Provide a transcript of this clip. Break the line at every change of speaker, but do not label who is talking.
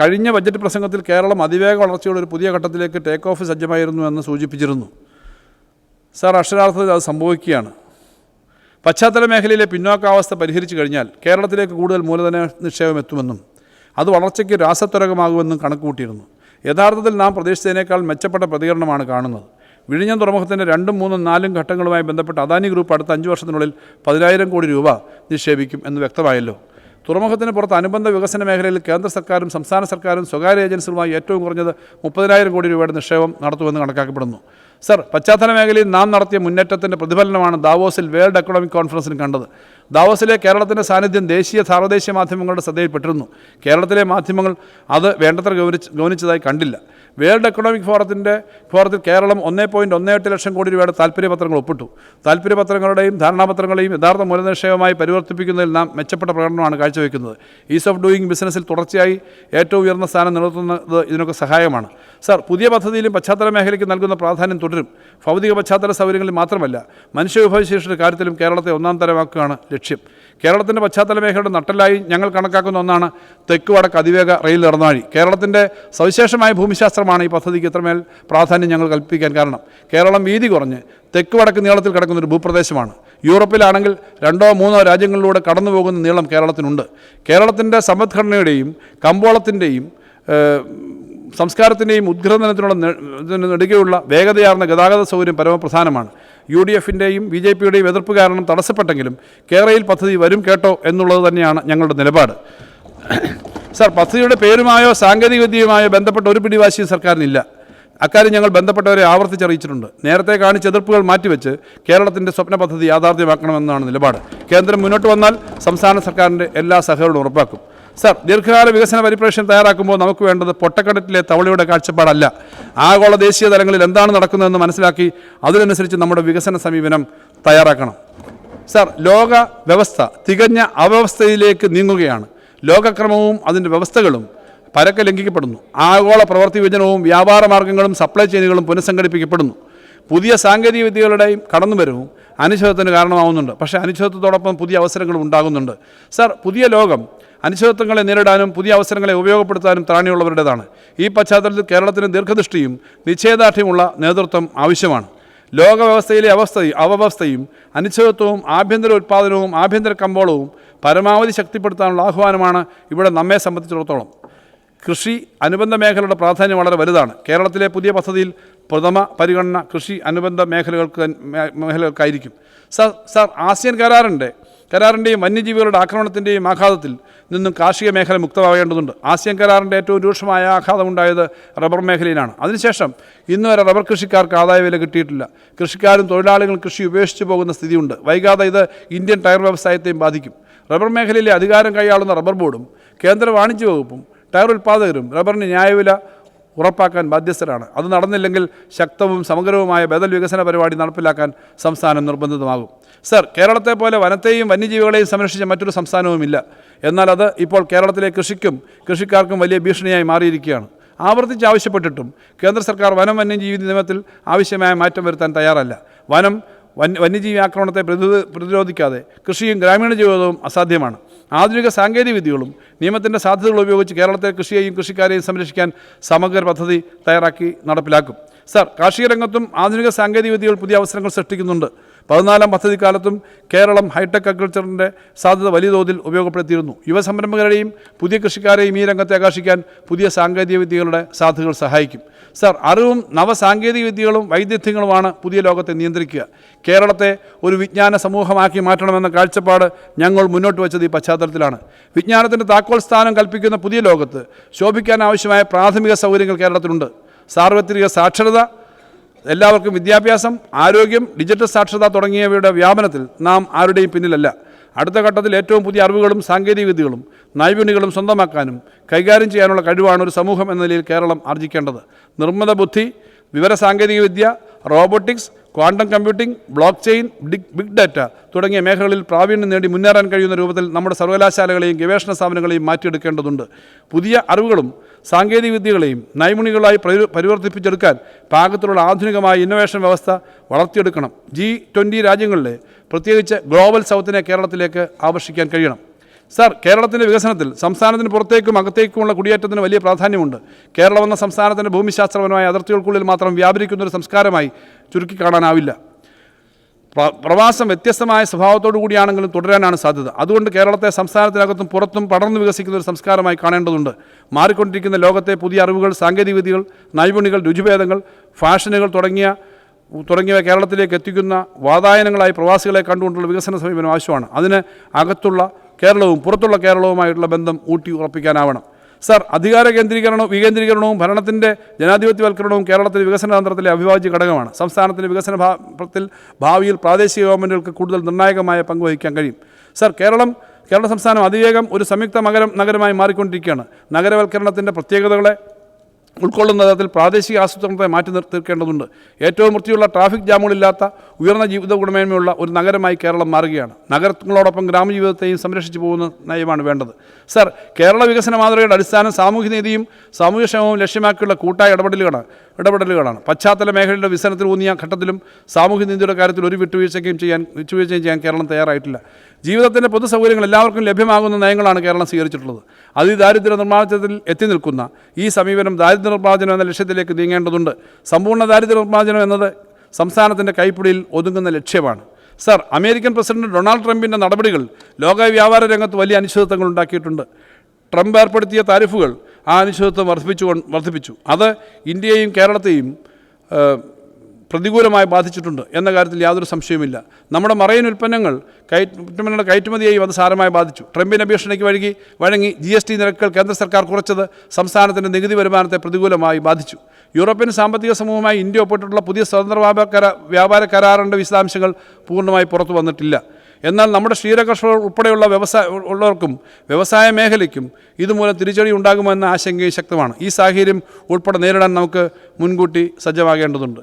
കഴിഞ്ഞ ബജറ്റ് പ്രസംഗത്തിൽ കേരളം അതിവേഗ വളർച്ചയുടെ ഒരു പുതിയ ഘട്ടത്തിലേക്ക് ടേക്ക് ഓഫ് സജ്ജമായിരുന്നു എന്ന് സൂചിപ്പിച്ചിരുന്നു. സാർ അക്ഷരാർത്ഥത്തിൽ അത് സംഭവിക്കുകയാണ്. പശ്ചാത്തല മേഖലയിലെ പിന്നോക്കാവസ്ഥ പരിഹരിച്ചു കഴിഞ്ഞാൽ കേരളത്തിലേക്ക് കൂടുതൽ മൂലധന നിക്ഷേപം എത്തുമെന്നും അത് വളർച്ചയ്ക്ക് രാസത്വരകമാകുമെന്നും കണക്കുകൂട്ടിയിരുന്നു. യഥാർത്ഥത്തിൽ നാം പ്രതീക്ഷിച്ചതിനേക്കാൾ മെച്ചപ്പെട്ട പ്രതികരണമാണ് കാണുന്നത്. വിഴിഞ്ഞം തുറമുഖത്തിന്റെ രണ്ടും മൂന്നും നാലും ഘട്ടങ്ങളുമായി ബന്ധപ്പെട്ട് അദാനി ഗ്രൂപ്പ് അടുത്ത അഞ്ച് വർഷത്തിനുള്ളിൽ പതിനായിരം കോടി രൂപ നിക്ഷേപിക്കും എന്ന് വ്യക്തമായല്ലോ. തുറമുഖത്തിന് പുറത്ത് അനുബന്ധ വികസന മേഖലയിൽ കേന്ദ്ര സർക്കാരും സംസ്ഥാന സർക്കാരും സ്വകാര്യ ഏജൻസികളുമായി ഏറ്റവും കുറഞ്ഞത് മുപ്പതിനായിരം കോടി രൂപയുടെ നിക്ഷേപം നടത്തുമെന്ന് കണക്കാക്കപ്പെടുന്നു. സർ പശ്ചാത്തല മേഖലയിൽ നാം നടത്തിയ മുന്നേറ്റത്തിന്റെ പ്രതിഫലനമാണ് ദാവോസിൽ വേൾഡ് എക്കണോമിക് കോൺഫറൻസിന് കണ്ടത്. ദാവോസിലെ കേരളത്തിന്റെ സാന്നിധ്യം ദേശീയ സാർവദേശീയ മാധ്യമങ്ങളുടെ ശ്രദ്ധയിൽപ്പെട്ടിരുന്നു. കേരളത്തിലെ മാധ്യമങ്ങൾ അത് വേണ്ടത്ര ഗൗനിച്ച് ഗൗനിച്ചതായി കണ്ടില്ല. വേൾഡ് എക്കണോമിക് ഫോറത്തിന്റെ ഫോറത്തിൽ കേരളം ഒന്നേ പോയിന്റ് ഒന്നേ എട്ട് ലക്ഷം കോടി രൂപയുടെ താല്പര്യപത്രങ്ങൾ ഒപ്പിട്ടു. താല്പര്യപത്രങ്ങളുടെയും ധാരണാപത്രങ്ങളെയും യഥാർത്ഥ മൂലനിക്ഷേപമായി പരിവർത്തിപ്പിക്കുന്നതിൽ നാം മെച്ചപ്പെട്ട പ്രകടനമാണ് കാഴ്ചവെക്കുന്നത്. ഈസ് ഓഫ് ഡൂയിങ് ബിസിനസ്സിൽ തുടർച്ചയായി ഏറ്റവും ഉയർന്ന സ്ഥാനം നിലനിർത്തുന്നത് ഇതിനൊക്കെ സഹായമാണ്. സാർ പുതിയ പദ്ധതിയിലും പശ്ചാത്തല മേഖലയ്ക്ക് നൽകുന്ന പ്രാധാന്യം തുടരും. ഭൗതിക പശ്ചാത്തല സൗകര്യങ്ങളിൽ മാത്രമല്ല മനുഷ്യവിഭവശേഷിയുടെ കാര്യത്തിലും കേരളത്തെ ഒന്നാം തരമാക്കുകയാണ് ലക്ഷ്യം. കേരളത്തിന്റെ പശ്ചാത്തല മേഖലയുടെ നട്ടലായി ഞങ്ങൾ കണക്കാക്കുന്ന ഒന്നാണ് തെക്ക് വടക്ക് അതിവേഗ റെയിൽ ഇടനാഴി കേരളത്തിന്റെ സവിശേഷമായ ഭൂമിശാസ്ത്രമാണ് ഈ പദ്ധതിക്ക് ഇത്രമേൽ പ്രാധാന്യം ഞങ്ങൾ കൽപ്പിക്കാൻ കാരണം. കേരളം വീതി കുറഞ്ഞ് തെക്ക് വടക്ക് നീളത്തിൽ കിടക്കുന്ന ഒരു ഭൂപ്രദേശമാണ്. യൂറോപ്പിലാണെങ്കിൽ രണ്ടോ മൂന്നോ രാജ്യങ്ങളിലൂടെ കടന്നു പോകുന്ന നീളം കേരളത്തിനുണ്ട്. കേരളത്തിന്റെ സമ്പദ്ഘടനയുടെയും കമ്പോളത്തിന്റെയും സംസ്കാരത്തിന്റെയും ഇതിന് നെടുകെയുള്ള വേഗതയാർന്ന ഗതാഗത സൗകര്യം പരമപ്രധാനമാണ്. യു ഡി എഫിന്റെയും ബി ജെ പിയുടെയും എതിർപ്പ് കാരണം തടസ്സപ്പെട്ടെങ്കിലും കേരളയിൽ പദ്ധതി വരും കേട്ടോ എന്നുള്ളത് തന്നെയാണ് ഞങ്ങളുടെ നിലപാട്. സാർ പദ്ധതിയുടെ പേരുമായോ സാങ്കേതികവിദ്യയുമായോ ബന്ധപ്പെട്ട ഒരു പിടിവാശിയും സർക്കാരിനില്ല. അക്കാര്യം ഞങ്ങൾ ബന്ധപ്പെട്ടവരെ ആവർത്തിച്ചറിയിച്ചിട്ടുണ്ട്. നേരത്തെ കാണിച്ച എതിർപ്പുകൾ മാറ്റിവെച്ച് കേരളത്തിന്റെ സ്വപ്ന പദ്ധതി യാഥാർത്ഥ്യമാക്കണമെന്നാണ് നിലപാട്. കേന്ദ്രം മുന്നോട്ട് വന്നാൽ സംസ്ഥാന സർക്കാരിന്റെ എല്ലാ സഹകരണവും ഉറപ്പാക്കും. സാർ ദീർഘകാല വികസന പരിപ്രേക്ഷ്യം തയ്യാറാക്കുമ്പോൾ നമുക്ക് വേണ്ടത് പൊട്ടക്കടറ്റിലെ തവളയുടെ കാഴ്ചപ്പാടല്ല. ആഗോള ദേശീയ തലങ്ങളിൽ എന്താണ് നടക്കുന്നതെന്ന് മനസ്സിലാക്കി അതിനനുസരിച്ച് നമ്മുടെ വികസന സമീപനം തയ്യാറാക്കണം. സർ ലോക വ്യവസ്ഥ തികഞ്ഞ അവ്യവസ്ഥയിലേക്ക് നീങ്ങുകയാണ്. ലോകക്രമവും അതിന്റെ വ്യവസ്ഥകളും പരക്കെ ലംഘിക്കപ്പെടുന്നു. ആഗോള പ്രവൃത്തി വിഭജനവും വ്യാപാര മാർഗങ്ങളും സപ്ലൈ ചെയിനുകളും പുനഃസംഘടിപ്പിക്കപ്പെടുന്നു. പുതിയ സാങ്കേതിക വിദ്യകളുടെയും കടന്നുവരവും അനിശ്ചിതത്വത്തിന് കാരണമാവുന്നുണ്ട്. പക്ഷേ അനിശ്ചിതത്വത്തോടൊപ്പം പുതിയ അവസരങ്ങളും ഉണ്ടാകുന്നുണ്ട്. സർ പുതിയ ലോകം അനിശ്ചിതത്വങ്ങളെ നേരിടാനും പുതിയ അവസരങ്ങളെ ഉപയോഗപ്പെടുത്താനും ത്രാണിയുള്ളവരുടേതാണ്. ഈ പശ്ചാത്തലത്തിൽ കേരളത്തിന് ദീർഘദൃഷ്ടിയും നിശ്ചയദാർഢ്യമുള്ള നേതൃത്വം ആവശ്യമാണ്. ലോകവ്യവസ്ഥയിലെ അവസ്ഥയും അവവസ്ഥയും അനിശ്ചിതത്വവും ആഭ്യന്തര ഉത്പാദനവും ആഭ്യന്തര കമ്പോളവും പരമാവധി ശക്തിപ്പെടുത്താനുള്ള ആഹ്വാനമാണ് ഇവിടെ നമ്മെ സംബന്ധിച്ചിടത്തോളം. കൃഷി അനുബന്ധ മേഖലയുടെ പ്രാധാന്യം വളരെ വലുതാണ്. കേരളത്തിലെ പുതിയ പദ്ധതിയിൽ പ്രഥമ പരിഗണന കൃഷി അനുബന്ധ മേഖലകൾക്ക് മേഖലകൾക്കായിരിക്കും. സാർ സാർ ആസിയൻ കരാറിന്റെ കരാറിന്റെയും വന്യജീവികളുടെ ആക്രമണത്തിന്റെയും ആഘാതത്തിൽ നിന്നും കാർഷിക മേഖല മുക്തമാകേണ്ടതുണ്ട്. ആസിയൻ കരാറിന്റെ ഏറ്റവും രൂക്ഷമായ ആഘാതമുണ്ടായത് റബ്ബർ മേഖലയിലാണ്. അതിനുശേഷം ഇന്ന് വരെ റബ്ബർ കൃഷിക്കാർക്ക് ആദായ വില കിട്ടിയിട്ടില്ല. കൃഷിക്കാരും തൊഴിലാളികളും കൃഷി ഉപേക്ഷിച്ച് പോകുന്ന സ്ഥിതിയുണ്ട്. വൈകാതെ ഇത് ഇന്ത്യൻ ടയർ വ്യവസായത്തെയും ബാധിക്കും. റബ്ബർ മേഖലയിലെ അധികാരം കൈയാളുന്ന റബ്ബർ ബോർഡും കേന്ദ്ര വാണിജ്യ വകുപ്പും ടയർ ഉൽപ്പാദകരും റബ്ബറിന് ന്യായവില ഉറപ്പാക്കാൻ ബാധ്യസ്ഥരാണ്. അത് നടന്നില്ലെങ്കിൽ ശക്തവും സമഗ്രവുമായ ബദൽ വികസന പരിപാടി നടപ്പിലാക്കാൻ സംസ്ഥാനം നിർബന്ധിതമാകും. സർ കേരളത്തെ പോലെ വനത്തെയും വന്യജീവികളെയും സംരക്ഷിച്ച മറ്റൊരു സംസ്ഥാനവുമില്ല. എന്നാൽ അത് ഇപ്പോൾ കേരളത്തിലെ കൃഷിക്കും കൃഷിക്കാർക്കും വലിയ ഭീഷണിയായി മാറിയിരിക്കുകയാണ്. ആവർത്തിച്ച് ആവശ്യപ്പെട്ടിട്ടും കേന്ദ്ര സർക്കാർ വനം വന്യജീവി നിയമത്തിൽ ആവശ്യമായ മാറ്റം വരുത്താൻ തയ്യാറല്ല. വനം വന്യ വന്യജീവി ആക്രമണത്തെ പ്രതിരോധിക്കാതെ കൃഷിയും ഗ്രാമീണ ജീവിതവും അസാധ്യമാണ്. ആധുനിക സാങ്കേതിക വിദ്യകളും നിയമത്തിന്റെ സാധ്യതകൾ ഉപയോഗിച്ച് കേരളത്തെ കൃഷിയെയും കൃഷിക്കാരെയും സംരക്ഷിക്കാൻ സമഗ്ര പദ്ധതി തയ്യാറാക്കി നടപ്പിലാക്കും. സർ കാർഷിക രംഗത്തും ആധുനിക സാങ്കേതിക വിദ്യകൾ പുതിയ അവസരങ്ങൾ സൃഷ്ടിക്കുന്നുണ്ട്. പതിനാലാം പദ്ധതി കാലത്തും കേരളം ഹൈടെക് അഗ്രികൾച്ചറിന്റെ സാധ്യത വലിയ തോതിൽ ഉപയോഗപ്പെടുത്തിയിരുന്നു. യുവസംരംഭകരെയും പുതിയ കൃഷിക്കാരെയും ഈ രംഗത്തെ ആകർഷിക്കാൻ പുതിയ സാങ്കേതിക വിദ്യകളുടെ സാധ്യതകൾ സഹായിക്കും. സർ അറിവും നവസാങ്കേതിക വിദ്യകളും വൈദഗ്ധ്യങ്ങളുമാണ് പുതിയ ലോകത്തെ നിയന്ത്രിക്കുക. കേരളത്തെ ഒരു വിജ്ഞാന സമൂഹമാക്കി മാറ്റണമെന്ന കാഴ്ചപ്പാട് ഞങ്ങൾ മുന്നോട്ട് വെച്ചത് ഈ പശ്ചാത്തലത്തിലാണ്. വിജ്ഞാനത്തിന്റെ താക്കോൽ സ്ഥാനം കൽപ്പിക്കുന്ന പുതിയ ലോകത്ത് ശോഭിക്കാൻ ആവശ്യമായ പ്രാഥമിക സൗകര്യങ്ങൾ കേരളത്തിലുണ്ട്. സാർവത്രിക സാക്ഷരത എല്ലാവർക്കും വിദ്യാഭ്യാസം ആരോഗ്യം ഡിജിറ്റൽ സാക്ഷരത തുടങ്ങിയവയുടെ വ്യാപനത്തിൽ നാം ആരുടെയും പിന്നിലല്ല. അടുത്ത ഘട്ടത്തിൽ ഏറ്റവും പുതിയ അറിവുകളും സാങ്കേതികവിദ്യകളും നൈപുണ്യങ്ങളും സ്വന്തമാക്കാനും കൈകാര്യം ചെയ്യാനുള്ള കഴിവാണ് ഒരു സമൂഹം എന്ന നിലയിൽ കേരളം ആർജിക്കേണ്ടത്. നിർമ്മിത ബുദ്ധി വിവര സാങ്കേതികവിദ്യ robotics quantum computing blockchain big data തുടങ്ങിയ മേഖലകളിൽ പ്രാവീണ്യം നേടി മുന്നേറാൻ കഴിയുന്ന രൂപത്തിൽ നമ്മുടെ സർവകലാശാലകളെയും ഗവേഷണ സ്ഥാപനങ്ങളെയും മാറ്റിയെടുക്കേണ്ടതുണ്ട്. പുതിയ അറിവുകളും സാങ്കേതിക വിദ്യകളെയും നൈമുണികളായി പരിവർത്തിപ്പിച്ചെടുക്കാൻ പാകത്തിലുള്ള ആധുനികമായ ഇന്നൊവേഷൻ വ്യവസ്ഥ വളർത്തിയെടുക്കണം. ജി ട്വന്റി രാജ്യങ്ങളിലെ പ്രത്യേകിച്ച് ഗ്ലോബൽ സൗത്തിനെ കേരളത്തിലേക്ക് ആകർഷിക്കാൻ കഴിയണം. സാർ കേരളത്തിന്റെ വികസനത്തിൽ സംസ്ഥാനത്തിന് പുറത്തേക്കും അകത്തേക്കുമുള്ള കുടിയേറ്റത്തിന് വലിയ പ്രാധാന്യമുണ്ട്. കേരളം എന്ന സംസ്ഥാനത്തിന്റെ ഭൂമിശാസ്ത്രപരമായ അതിർത്തികൾക്കുള്ളിൽ മാത്രം വ്യാപരിക്കുന്ന ഒരു സംസ്കാരമായി ചുരുക്കി കാണാനാവില്ല പ്ര- പ്രവാസം വ്യത്യസ്തമായ സ്വഭാവത്തോടു കൂടിയാണെങ്കിലും തുടരാനാണ് സാധ്യത. അതുകൊണ്ട് കേരളത്തെ സംസ്ഥാനത്തിനകത്തും പുറത്തും പടർന്നു വികസിക്കുന്ന ഒരു സംസ്കാരമായി കാണേണ്ടതുണ്ട്. മാറിക്കൊണ്ടിരിക്കുന്ന ലോകത്തെ പുതിയ അറിവുകൾ സാങ്കേതികവിദ്യകൾ നൈപുണികൾ രുചിഭേദങ്ങൾ ഫാഷനുകൾ തുടങ്ങിയ തുടങ്ങിയവ കേരളത്തിലേക്ക് എത്തിക്കുന്ന വാതായനങ്ങളായി പ്രവാസികളെ കണ്ടുകൊണ്ടുള്ള വികസന സമീപനം ആവശ്യമാണ്. അതിന് അകത്തുള്ള കേരളവും പുറത്തുള്ള കേരളവുമായിട്ടുള്ള ബന്ധം ഊട്ടി ഉറപ്പിക്കാനാവണം. സർ അധികാര കേന്ദ്രീകരണവും വികേന്ദ്രീകരണവും ഭരണത്തിന്റെ ജനാധിപത്യവൽക്കരണവും കേരളത്തിലെ വികസന തന്ത്രത്തിലെ അവിഭാജ്യ ഘടകമാണ്. സംസ്ഥാനത്തിന്റെ വികസന ഭാഗത്തിൽ ഭാവിയിൽ പ്രാദേശിക ഗവൺമെന്റുകൾക്ക് കൂടുതൽ നിർണായകമായ പങ്ക് വഹിക്കാൻ കഴിയും. സർ കേരളം കേരള സംസ്ഥാനം അതിവേഗം ഒരു സംയുക്ത നഗരം നഗരമായി മാറിക്കൊണ്ടിരിക്കുകയാണ്. നഗരവൽക്കരണത്തിന്റെ പ്രത്യേകതകളെ ഉൾക്കൊള്ളുന്ന തരത്തിൽ പ്രാദേശിക ആസൂത്രണത്തെ മാറ്റി നിർത്തിക്കേണ്ടതുണ്ട് ഏറ്റവും വൃത്തിയുള്ള ട്രാഫിക് ജാമുകളില്ലാത്ത ഉയർന്ന ജീവിത ഗുണമേന്മയുള്ള ഒരു നഗരമായി കേരളം മാറുകയാണ്. നഗരങ്ങളോടൊപ്പം ഗ്രാമജീവിതത്തെയും സംരക്ഷിച്ചു പോകുന്ന നയമാണ് വേണ്ടത്. സർ കേരള വികസന മാതൃകയുടെ അടിസ്ഥാനം സാമൂഹ്യനീതിയും സാമൂഹ്യക്ഷേമവും ലക്ഷ്യമാക്കിയുള്ള കൂട്ടായ ഇടപെടലുകളാണ്. ഇടപെടലുകളാണ്. പശ്ചാത്തല മേഖലയുടെ വികസനത്തിൽ ഊന്നിയ ഘട്ടത്തിലും സാമൂഹ്യ നീതിയുടെ കാര്യത്തിൽ ഒരു വിട്ടുവീഴ്ചയ്ക്കും ചെയ്യാൻ വിട്ടുവീഴ്ചയും ചെയ്യാൻ കേരളം തയ്യാറായിട്ടില്ല. ജീവിതത്തിന്റെ പൊതു സൗകര്യങ്ങൾ എല്ലാവർക്കും ലഭ്യമാകുന്ന നയങ്ങളാണ് കേരളം സ്വീകരിച്ചിട്ടുള്ളത്. അതിദാരിദ്ര്യ നിർമ്മാർജനത്തിൽ എത്തി നിൽക്കുന്ന ഈ സമീപനം ദാരിദ്ര്യ നിർമ്മാർജനം എന്ന ലക്ഷ്യത്തിലേക്ക് നീങ്ങേണ്ടതുണ്ട്. സമ്പൂർണ ദാരിദ്ര്യ നിർമ്മാർജനം എന്നത് സംസ്ഥാനത്തിന്റെ കൈപ്പിടിയിൽ ഒതുങ്ങുന്ന ലക്ഷ്യമാണ്. സർ അമേരിക്കൻ പ്രസിഡന്റ് ഡൊണാൾഡ് ട്രംപിന്റെ നടപടികൾ ലോക വ്യാപാര രംഗത്ത് വലിയ അനിശ്ചിതത്വങ്ങൾ ഉണ്ടാക്കിയിട്ടുണ്ട്. ട്രംപ് ഏർപ്പെടുത്തിയ താരിഫുകൾ ആ അനിശ്ചിതത്വം വർദ്ധിപ്പിച്ചു വർദ്ധിപ്പിച്ചു. അത് ഇന്ത്യയെയും കേരളത്തെയും പ്രതികൂലമായി ബാധിച്ചിട്ടുണ്ട് എന്ന കാര്യത്തിൽ യാതൊരു സംശയവുമില്ല. നമ്മുടെ മറൈൻ ഉൽപ്പന്നങ്ങൾ കയറ്റുമതിയുടെ കയറ്റുമതിയെയും അത് സാരമായി ബാധിച്ചു. ട്രംപിന്റെ ഭീഷണിക്ക് വഴങ്ങി വഴങ്ങി ജി എസ് ടി നിരക്കുകൾ കേന്ദ്ര സർക്കാർ കുറച്ചത് സംസ്ഥാനത്തിന്റെ നികുതി വരുമാനത്തെ പ്രതികൂലമായി ബാധിച്ചു. യൂറോപ്യൻ സാമ്പത്തിക സമൂഹമായി ഇന്ത്യ ഒപ്പിട്ടുള്ള പുതിയ സ്വതന്ത്ര വ്യാപാര വ്യാപാര കരാറിന്റെ വിശദാംശങ്ങൾ പൂർണമായി പുറത്തു വന്നിട്ടില്ല. എന്നാൽ നമ്മുടെ ക്ഷീരകർഷകർ ഉൾപ്പെടെയുള്ള വ്യവസായ ഉള്ളവർക്കും വ്യവസായ മേഖലയ്ക്കും ഇതുമൂലം തിരിച്ചടി ഉണ്ടാകുമെന്ന ആശങ്കയും ശക്തമാണ്. ഈ സാഹചര്യം ഉൾപ്പെടെ നേരിടാൻ നമുക്ക് മുൻകൂട്ടി സജ്ജമാകേണ്ടതുണ്ട്.